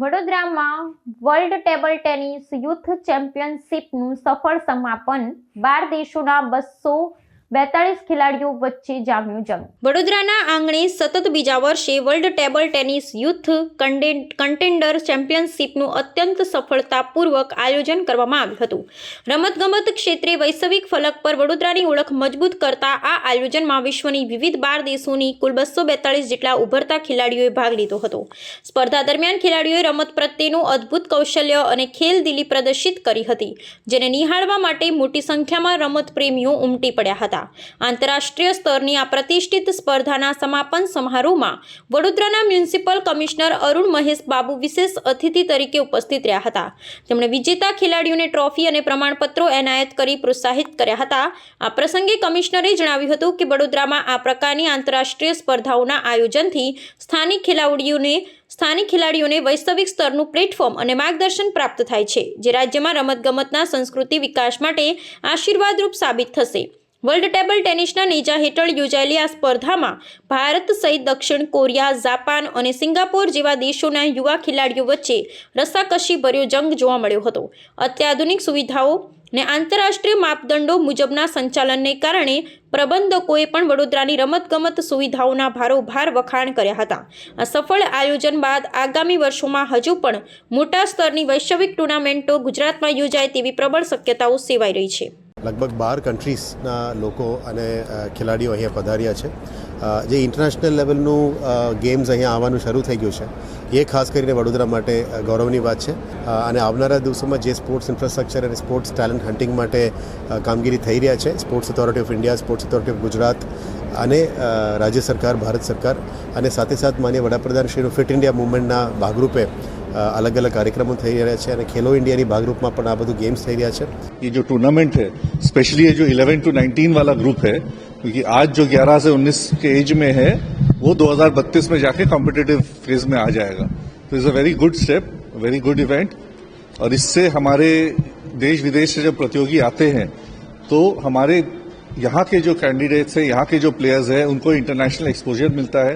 વડોદરામાં world table tennis youth ચેમ્પિયનશિપનું સફળ સમાપન બાર દેશોના બસો બેતાળીસ ખેલાડીઓ વચ્ચે જામ્યું જંગ વડોદરાના આંગણે સતત બીજા વર્ષે world table tennis youth contender ચેમ્પિયનશિપનું અત્યંત સફળતાપૂર્વક આયોજન કરવામાં આવ્યું હતું. રમતગમત ક્ષેત્રે વૈશ્વિક ફલક પર વડોદરાની ઓળખ મજબૂત કરતા આ આયોજનમાં વિશ્વની વિવિધ બાર દેશોની કુલ બસો બેતાળીસ જેટલા ઉભરતા ખેલાડીઓએ ભાગ લીધો હતો. સ્પર્ધા દરમિયાન ખેલાડીઓએ રમત પ્રત્યેનું અદ્ભુત કૌશલ્ય અને ખેલદિલી પ્રદર્શિત કરી હતી, જેને નિહાળવા માટે મોટી સંખ્યામાં રમત પ્રેમીઓ ઉમટી પડ્યા હતા. આંતરરાષ્ટ્રીય સ્તરની આ પ્રતિષ્ઠિત સ્પર્ધાના સમાપન સમારોહમાં વડોદરાના મ્યુનિસિપલ કમિશનર અરુણ મહેશ બાબુ વિશેષ અતિથિ તરીકે ઉપસ્થિત રહ્યા હતા. તેમણે વિજેતા ખેલાડીઓને ટ્રોફી અને પ્રમાણપત્રો એનાયત કરી પ્રોત્સાહિત કર્યા હતા. આ પ્રસંગે કમિશનરે જણાવ્યું હતું કે વડોદરામાં આ પ્રકારની આંતરરાષ્ટ્રીય સ્પર્ધાઓના આયોજનથી સ્થાનિક ખેલાડીઓને સ્થાનિક ખેલાડીઓને વૈશ્વિક સ્તરનું પ્લેટફોર્મ અને માર્ગદર્શન પ્રાપ્ત થાય છે, જે રાજ્યમાં રમતગમતના સંસ્કૃતિ વિકાસ માટે આશીર્વાદરૂપ સાબિત થશે. વર્લ્ડ ટેબલ ટેનિસના નેજા હેઠળ યોજાયેલી આ સ્પર્ધામાં ભારત સહિત દક્ષિણ કોરિયા, જાપાન અને સિંગાપોર જેવા દેશોના યુવા ખેલાડીઓ વચ્ચે રસાકસીભર્યો જંગ જોવા મળ્યો હતો. અત્યાધુનિક સુવિધાઓ ને આંતરરાષ્ટ્રીય માપદંડો મુજબના સંચાલનને કારણે પ્રબંધકોએ પણ વડોદરાની રમતગમત સુવિધાઓના ભારોભાર વખાણ કર્યા હતા. આ સફળ આયોજન બાદ આગામી વર્ષોમાં હજુ પણ મોટા સ્તરની વૈશ્વિક ટુર્નામેન્ટો ગુજરાતમાં યોજાય તેવી પ્રબળ શક્યતાઓ સેવાઈ રહી છે. લગભગ બાર કન્ટ્રીઝના લોકો અને ખેલાડીઓ અહીંયા પધાર્યા છે. જે ઇન્ટરનેશનલ લેવલનું ગેમ્સ અહીંયા આવવાનું શરૂ થઈ ગયું છે. એ ખાસ કરીને વડોદરા માટે ગૌરવની વાત છે. અને આવનારા દિવસોમાં જે સ્પોર્ટ્સ ઇન્ફ્રાસ્ટ્રક્ચર અને સ્પોર્ટ્સ ટેલેન્ટ હન્ટિંગ માટે કામગીરી થઈ રહ્યા છે sports authority of India sports authority of Gujarat અને રાજ્ય સરકાર, ભારત સરકાર અને સાથે સાથ માન્ય વડાપ્રધાન શ્રીનું ફિટ ઇન્ડિયા મુવમેન્ટના ભાગરૂપે અલગ અલગ કાર્યક્રમો થઈ રહ્યા છે અને ખેલો ઇન્ડિયાની ભાગરૂપમાં પણ આ બધું ગેમ્સ થઈ રહ્યા છે ये जो टूर्नामेंट है स्पेशली ये जो 11 टू 19 वाला ग्रुप है क्योंकि आज जो 11 से 19 के एज में है वो 2032 में जाके कॉम्पिटिटिव फेज में आ जाएगा तो is a very good step very good event और इससे हमारे देश विदेश से जब प्रतियोगी आते हैं तो हमारे यहाँ के जो कैंडिडेट्स हैं यहाँ के जो प्लेयर्स हैं उनको इंटरनेशनल एक्सपोजर मिलता है